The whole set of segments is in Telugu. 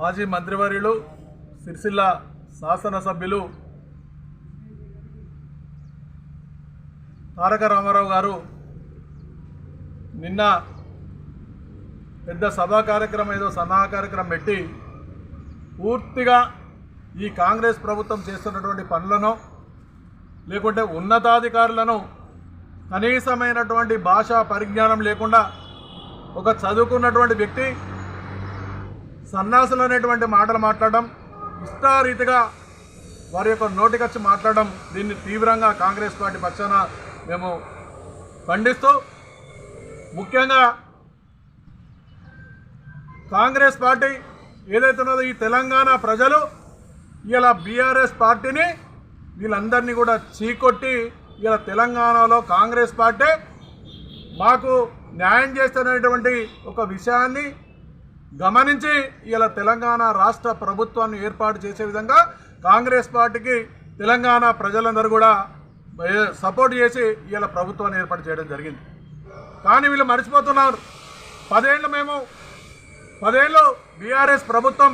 మాజీ మంత్రివర్యులు సిరిసిల్ల శాసనసభ్యులు తారక రామారావు గారు నిన్న పెద్ద సభా కార్యక్రమం ఏదో సన్నాహ కార్యక్రమం పెట్టి పూర్తిగా ఈ కాంగ్రెస్ ప్రభుత్వం చేస్తున్నటువంటి పనులను లేకుంటే ఉన్నతాధికారులను కనీసమైనటువంటి భాషా పరిజ్ఞానం లేకుండా ఒక చదువుకున్నటువంటి వ్యక్తి సన్నాసులు అనేటువంటి మాటలు మాట్లాడడం ఇష్టారీతిగా వారి యొక్క నోటికొచ్చి మాట్లాడడం దీన్ని తీవ్రంగా కాంగ్రెస్ పార్టీ పక్షాన మేము ఖండిస్తూ ముఖ్యంగా కాంగ్రెస్ పార్టీ ఏదైతే ఉన్నదో ఈ తెలంగాణ ప్రజలు ఇలా బీఆర్ఎస్ పార్టీని వీళ్ళందరినీ కూడా చీకొట్టి ఇలా తెలంగాణలో కాంగ్రెస్ పార్టీ మాకు న్యాయం చేస్తున్నటువంటి ఒక విషయాన్ని గమనించి ఇలా తెలంగాణ రాష్ట్ర ప్రభుత్వాన్ని ఏర్పాటు చేసే విధంగా కాంగ్రెస్ పార్టీకి తెలంగాణ ప్రజలందరూ కూడా సపోర్ట్ చేసి ఇలా ప్రభుత్వాన్ని ఏర్పాటు చేయడం జరిగింది. కానీ వీళ్ళు మర్చిపోతున్నారు. పదేళ్ళు మేము పదేళ్ళు బీఆర్ఎస్ ప్రభుత్వం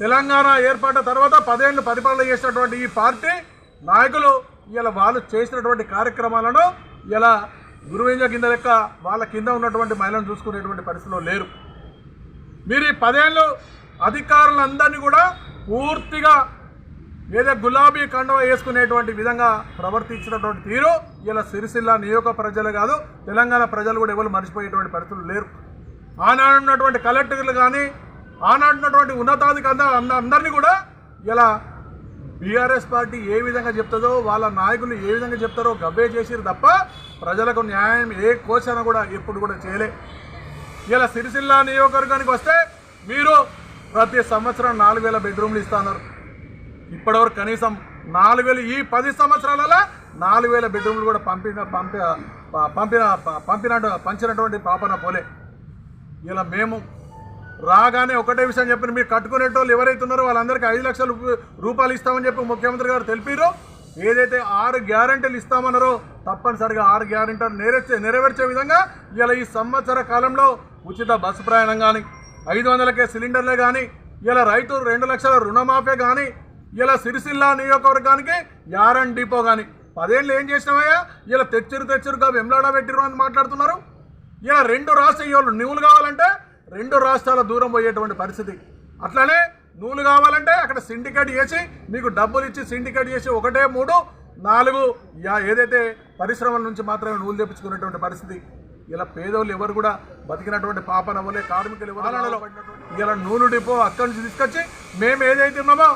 తెలంగాణ ఏర్పడిన తర్వాత పదేళ్ళు పరిపాలన చేసినటువంటి ఈ పార్టీ నాయకులు ఇలా వాళ్ళు చేసినటువంటి కార్యక్రమాలను ఇలా గురువింజ కింద లెక్క వాళ్ళ కింద ఉన్నటువంటి మహిళలను చూసుకునేటువంటి పరిస్థితిలో లేరు. మీరు ఈ పదేళ్ళు అధికారులందరినీ కూడా పూర్తిగా ఏదో గులాబీ కండవ వేసుకునేటువంటి విధంగా ప్రవర్తించినటువంటి తీరు. ఇలా సిరిసిల్ల నియోజక ప్రజలు కాదు తెలంగాణ ప్రజలు కూడా ఎవరు మర్చిపోయేటువంటి పరిస్థితులు లేరు. ఆనాడు ఉన్నటువంటి కలెక్టర్లు కానీ ఆనాడు ఉన్నటువంటి ఉన్నతాధికారులు అంద- అందరినీ కూడా ఇలా బీఆర్ఎస్ పార్టీ ఏ విధంగా చెప్తుందో వాళ్ళ నాయకులు ఏ విధంగా చెప్తారో గబ్బే చేసిరు తప్ప ప్రజలకు న్యాయం ఏ కోశాన కూడా ఎప్పుడు కూడా చేయలే. ఇలా సిరిసిల్ల నియోజకవర్గానికి వస్తే మీరు ప్రతి సంవత్సరం నాలుగు వేల బెడ్రూమ్లు ఇస్తున్నారు. ఇప్పటివరకు కనీసం నాలుగు వేలు ఈ పది సంవత్సరాలలో నాలుగు వేల బెడ్రూమ్లు కూడా పంపిన పంపి పంపిన పంపిన పంచినటువంటి పాపన పోలే. ఇలా మేము రాగానే ఒకటే విషయం చెప్పిన మీరు కట్టుకునేటోళ్ళు ఎవరైతే ఉన్నారో వాళ్ళందరికీ ఐదు లక్షల రూపాయలు ఇస్తామని చెప్పి ముఖ్యమంత్రి గారు తెలిపారు ఏదైతే ఆరు గ్యారంటీలు ఇస్తామన్నారో తప్పనిసరిగా ఆరు గ్యారంటీలు నెరవేర్చే నెరవేర్చే విధంగా ఇలా ఈ సంవత్సర కాలంలో ఉచిత బస్సు ప్రయాణం కానీ ఐదు వందలకే సిలిండర్లే కానీ ఇలా రైతు రెండు లక్షల రుణమాఫీ కానీ ఇలా సిరిసిల్ల నియోజకవర్గానికి యారన్ డిపో కానీ పదేళ్ళు ఏం చేసినామయ్యా ఇలా తెచ్చురు తెచ్చురుగా వెమ్లాడ పెట్టిరు అని మాట్లాడుతున్నారు. ఇలా రెండు రాష్ట్ర ఇవాళ నువ్వులు కావాలంటే రెండు రాష్ట్రాల దూరం పోయేటువంటి పరిస్థితి. అట్లానే నూలు కావాలంటే అక్కడ సిండికేట్ చేసి మీకు డబ్బులు ఇచ్చి సిండికేట్ చేసి ఒకటే మూడు నాలుగు ఏదైతే పరిశ్రమల నుంచి మాత్రమే నూలు తెప్పించుకునేటువంటి పరిస్థితి. ఇలా పేదోళ్ళు ఎవరు కూడా బతికినటువంటి పాపన వలే కార్మికులు ఎవరు ఇలా నూలు డిపో అక్కడి నుంచి తీసుకొచ్చి మేము ఏదైతే ఉన్నామో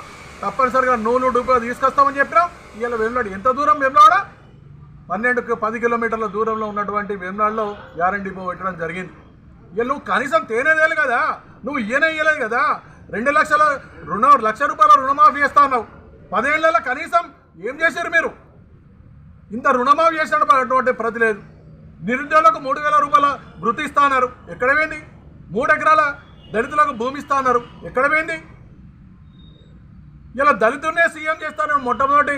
తప్పనిసరిగా నూలు డిపో తీసుకొస్తామని చెప్పినాం. ఇలా వెళ్ళాడు ఎంత దూరం వెళ్ళాడా పన్నెండు పది కిలోమీటర్ల దూరంలో ఉన్నటువంటి వేమనాడులో యారన్ డిపో పెట్టడం జరిగింది. ఇక నువ్వు కనీసం తేనేదేలు కదా? నువ్వు ఈయన ఇయ్యలేదు కదా? రెండు లక్షల రుణ లక్ష రూపాయల రుణమాఫీ చేస్తా ఉన్నావు పదేళ్ళలో కనీసం ఏం చేశారు మీరు? ఇంత రుణమాఫీ చేసినటువంటి ప్రతి లేదు. నిరుద్యోగులకు మూడు వేల రూపాయల వృత్తి ఇస్తా అన్నారు ఎక్కడ పోయింది? మూడు ఎకరాల దళితులకు భూమి ఇస్తా అన్నారు ఎక్కడ పోయింది? ఇలా దళితున్నే సీఎం చేస్తారని మొట్టమొదటి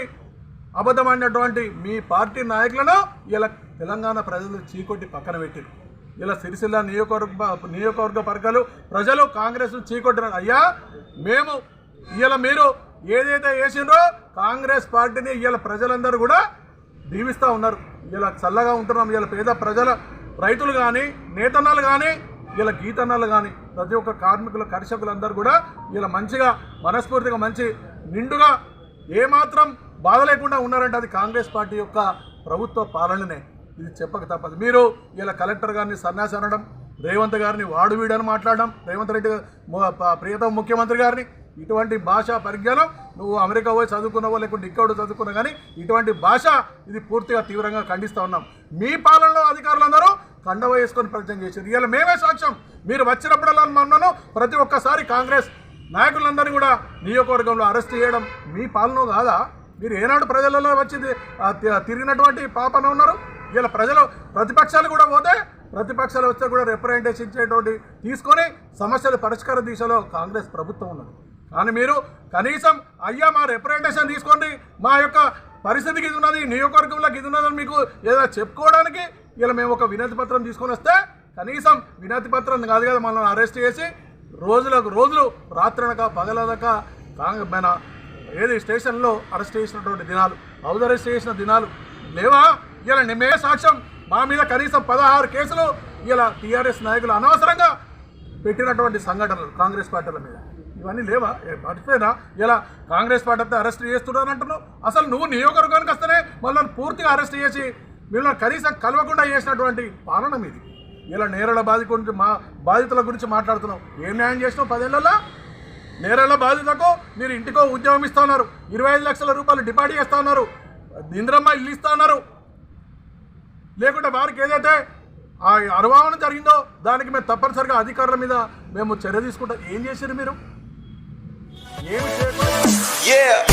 అబద్ధమైనటువంటి మీ పార్టీ నాయకులను ఇలా తెలంగాణ ప్రజలు చీకొట్టి పక్కన పెట్టారు. ఇలా సిరిసిల్ల నియోజకవర్గ నియోజకవర్గ వర్గాలు ప్రజలు కాంగ్రెస్ చీకొట్టినారు. అయ్యా మేము ఇలా మీరు ఏదైతే వేసిండ్రో కాంగ్రెస్ పార్టీని ఇలా ప్రజలందరూ కూడా దీవిస్తూ ఉన్నారు. ఇలా చల్లగా ఉంటున్నాం. ఇలా పేద ప్రజల రైతులు కానీ నేతన్నలు కానీ ఇలా గీతన్నలు కానీ ప్రతి ఒక్క కార్మికుల కర్షకులందరూ కూడా ఇలా మంచిగా మనస్ఫూర్తిగా మంచి నిండుగా ఏమాత్రం బాధ లేకుండా ఉన్నారంటే అది కాంగ్రెస్ పార్టీ యొక్క ప్రభుత్వ పాలననే. ఇది చెప్పక తప్పదు. మీరు ఇలా కలెక్టర్ గారిని సన్యాసి అనడం రేవంత్ గారిని వాడు వీడని మాట్లాడడం రేవంత్ రెడ్డి ప్రియతమ ముఖ్యమంత్రి గారిని ఇటువంటి భాషా పరిజ్ఞానం నువ్వు అమెరికా పోయి చదువుకున్నావో లేకుంటే ఇక్కడ చదువుకున్నా కానీ ఇటువంటి భాష ఇది పూర్తిగా తీవ్రంగా ఖండిస్తూ ఉన్నాం. మీ పాలనలో అధికారులందరూ కండవ వేసుకొని ప్రయత్నం చేశారు. ఇవాళ మేమే సాక్ష్యం. మీరు వచ్చినప్పుడల్లా మన్నను ప్రతి ఒక్కసారి కాంగ్రెస్ నాయకులందరినీ కూడా నియోజకవర్గంలో అరెస్ట్ చేయడం మీ పాలన కాదా? మీరు ఏనాడు ప్రజలలో వచ్చి తిరిగినటువంటి పాపన ఉన్నారు? ఇలా ప్రజలు ప్రతిపక్షాలు కూడా పోతే ప్రతిపక్షాలు వస్తే కూడా రిప్రజెంటేషన్ ఇచ్చేటువంటి తీసుకొని సమస్యల పరిష్కార దిశలో కాంగ్రెస్ ప్రభుత్వం ఉన్నది. కానీ మీరు కనీసం అయ్యా మా రిప్రజెంటేషన్ తీసుకోండి. మా యొక్క పరిస్థితికి ఇది ఉన్నది నియోజకవర్గంలోకి ఇది ఉన్నదని మీకు ఏదో చెప్పుకోవడానికి ఇలా మేము ఒక వినతి పత్రం తీసుకొని వస్తే కనీసం వినతి పత్రం కాదు కదా మనల్ని అరెస్ట్ చేసి రోజులకు రోజులు రాత్రనక పగలదక మన ఏది స్టేషన్లో అరెస్ట్ చేసినటువంటి దినాలు హౌస్ అరెస్ట్ చేసిన దినాలు లేవా? ఇలా నిమే సాక్ష్యం మా మీద కనీసం పదహారు కేసులు ఇలా టీఆర్ఎస్ నాయకులు అనవసరంగా పెట్టినటువంటి సంఘటనలు కాంగ్రెస్ పార్టీల మీద. ఇవన్నీ లేవా? మర్చిపోయినా? ఇలా కాంగ్రెస్ పార్టీ అంతా అరెస్ట్ చేస్తున్నాను అంటున్నావు అసలు నువ్వు నియోజకవర్గానికి వస్తేనే మళ్ళీ పూర్తిగా అరెస్ట్ చేసి మిమ్మల్ని కనీసం కలవకుండా చేసినటువంటి పాలన మీది. ఇలా నేరల బాధ గురించి మా బాధితుల గురించి మాట్లాడుతున్నావు. ఏం న్యాయం చేసినావు పదేళ్ళలో? నేరాల బాధితులకు మీరు ఇంటికో ఉద్యోగం ఇస్తా ఉన్నారు. ఇరవై ఐదు లక్షల రూపాయలు డిపాజిట్ చేస్తా ఉన్నారు. ఇంద్రమ్మ ఇల్లు ఇస్తా ఉన్నారు. లేకుంటే వారికి ఏదైతే ఆ అనుభవం జరిగిందో దానికి మేము తప్పనిసరిగా అధికారుల మీద మేము చర్య తీసుకుంటాం. ఏం చేశారు మీరు? Yeah.